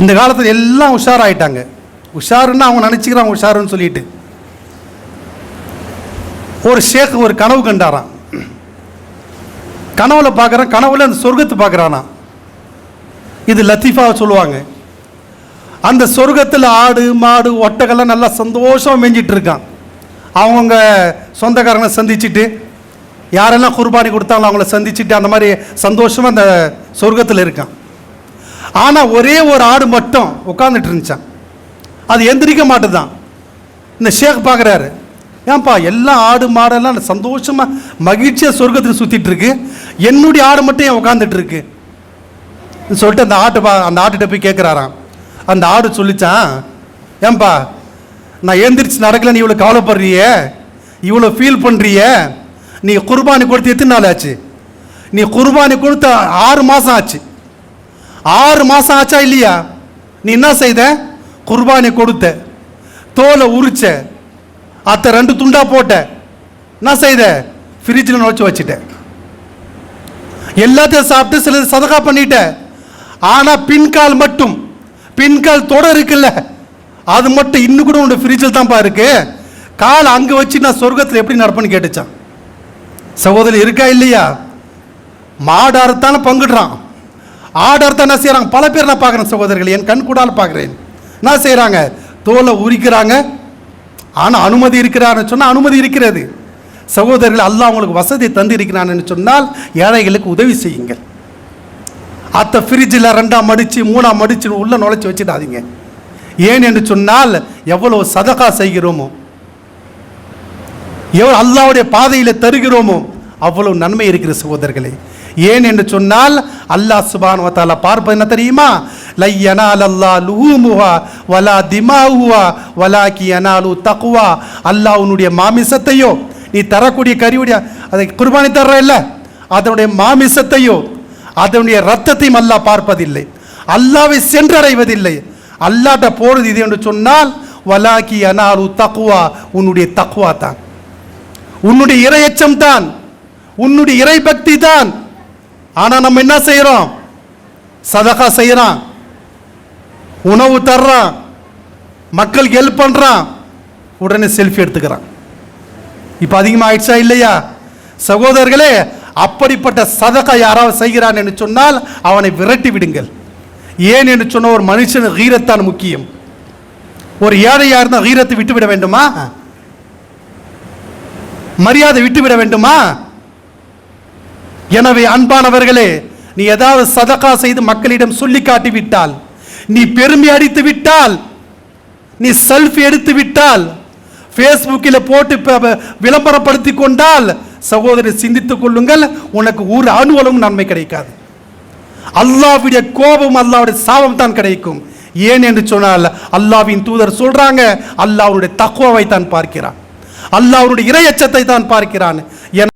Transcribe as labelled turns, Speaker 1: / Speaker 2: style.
Speaker 1: இந்த காலத்தில் எல்லாம் உஷாராயிட்டாங்க. உஷாருன்னு அவங்க நினச்சிக்கிறாங்க உஷாருன்னு சொல்லிட்டு. ஒரு ஷேக் ஒரு கனவு கண்டாராம். கனவுல பார்க்குறான் கனவுல அந்த சொர்க்கத்தை பார்க்குறானா இது லத்தீஃபாவை சொல்லுவாங்க. அந்த சொர்க்கத்தில் ஆடு மாடு ஒட்டகெல்லாம் நல்லா சந்தோஷமாக மேய்ஞ்சிட்டு இருக்கான். அவங்கவுங்க சொந்தக்காரங்களை சந்திச்சுட்டு யாரெல்லாம் குர்பானி கொடுத்தாங்களோ அவங்கள சந்திச்சுட்டு அந்த மாதிரி சந்தோஷமாக அந்த சொர்க்கத்தில் இருக்கான். ஆனால் ஒரே ஒரு ஆடு மட்டும் உட்காந்துட்டு இருந்துச்சான் அது எந்திரிக்க மாட்டுதான். இந்த ஷேக் பார்க்குறாரு ஏன்பா எல்லா ஆடு மாடெல்லாம் சந்தோஷமாக மகிழ்ச்சியாக சொர்க்கத்தில் சுற்றிட்டு இருக்கு. என்னுடைய ஆடு மட்டும் ஏன் உட்காந்துட்டு இருக்கு? சொல்லிட்டு அந்த ஆட்டு பா அந்த ஆட்டுகிட்ட போய் கேட்குறாராம் அந்த ஆடு சொல்லிச்சான் ஏன்பா நான் எந்திரிச்சு நடக்கல நீ இவ்வளோ கவலைப்படுறிய? இவ்வளோ ஃபீல் பண்ணுறிய நீ குர்பானி கொடுத்து எத்தனை நாள் ஆச்சு? நீ குர்பானி கொடுத்த ஆறு மாதம் ஆச்சு. ஆறு மாதம் ஆச்சா இல்லையா? நீ என்ன செய்த? குர்பானை கொடுத்த. தோலை உரிச்ச. அத்தை ரெண்டு துண்டா போட்ட. என்ன செய்த? ஃப்ரிட்ஜில் நுழைச்சி வச்சுட்ட. எல்லாத்தையும் சாப்பிட்டு சில சதகா பண்ணிட்ட. ஆனால் பின்கால் மட்டும். பின்கால் தொடர் இருக்குல்ல. அது மட்டும் இன்னும் கூட உன்னோட ஃப்ரிட்ஜில் தான்ப்பா இருக்கு. கால் அங்கே வச்சு நான் சொர்க்கத்தில் எப்படி நடப்பேன்னு கேட்டுச்சான். சகோதரி இருக்கா இல்லையா? மாடு அறுத்தானே பங்குடுறான். ஆர்டர் தான் என்ன செய்கிறாங்க பல பேர் நான் பார்க்குறேன் சகோதரர்கள். என் கண் கூடால் பார்க்குறேன். என்ன செய்கிறாங்க தோலை உரிக்கிறாங்க. ஆனால் அனுமதி இருக்கிறான்னு சொன்னால் அனுமதி இருக்கிறது. சகோதரர்கள் அல்லாஹ் அவங்களுக்கு வசதி தந்திருக்கிறான்னு சொன்னால் ஏழைகளுக்கு உதவி செய்யுங்கள். அத்தை ஃப்ரிட்ஜில் ரெண்டாம் மடித்து மூணாம் மடித்து உள்ளே நுழைச்சி வச்சிடாதீங்க. ஏன் என்று சொன்னால் எவ்வளோ சதகா செய்கிறோமோ எவ்வளோ அல்லாவுடைய பாதையில் தருகிறோமோ அவ்வளவு நன்மை இருக்கிற சகோதரர்களே. ஏன் என்று சொன்னால் அல்லாஹ் சுபான் வத்தால பார்ப்பது என்ன தெரியுமா? லையனால் அல்லா லுஹூமுஹா வலா திமாவுவா வலாக்கி அனாலு தக்குவா அல்லாஹ் உன்னுடைய மாமிசத்தையோ நீ தரக்கூடிய கறியுடைய அதை குர்பானி தர்ற இல்ல அதனுடைய மாமிசத்தையோ அதனுடைய ரத்தத்தையும் அல்லாஹ் பார்ப்பதில்லை. அல்லாவை சென்றடைவதில்லை. அல்லாட்ட போறது இது என்று சொன்னால் வலாக்கி அனாலு தக்குவா உன்னுடைய தக்குவா தான். உன்னுடைய இரையச்சம் தான். உன்னுடைய இறை பக்தி தான். ஆனால் நம்ம என்ன செய்கிறோம் சதகா செய்கிறான் உணவு தர்றான். மக்களுக்கு ஹெல்ப் பண்ணுறான் உடனே செல்ஃபி எடுத்துக்கிறான். இப்போ அதிகமாகிடுச்சா இல்லையா? சகோதரர்களே அப்படிப்பட்ட சதகா யாராவது செய்கிறான் என்று சொன்னால் அவனை விரட்டி விடுங்கள். ஏன் என்று சொன்ன ஒரு மனுஷன் ஹீரத்தான் முக்கியம். ஒரு ஏழையாக இருந்தால் ஹீரத்தை விட்டு விட வேண்டுமா? மரியாதை விட்டுவிட வேண்டுமா? எனவே அன்பானவர்களே நீ ஏதாவது சதகா செய்து மக்களிடம் சொல்லி காட்டி விட்டால் நீ பெருமை அடித்து விட்டால் நீ செல்ஃபி எடுத்து விட்டால் ஃபேஸ்புக்கில் போட்டு விளம்பரப்படுத்தி கொண்டால் சகோதரி சிந்தித்துக் கொள்ளுங்கள் உனக்கு ஒரு அனுவலும் நன்மை கிடைக்காது. அல்லாவுடைய கோபம் அல்லாவுடைய சாபம் தான் கிடைக்கும். ஏன் என்று சொன்னால் அல்லாஹ்வின் தூதர் சொல்றாங்க அல்லாவுடைய தக்குவாவை தான் பார்க்கிறான். அல்லாவுடைய இரையச்சத்தை தான் பார்க்கிறான். என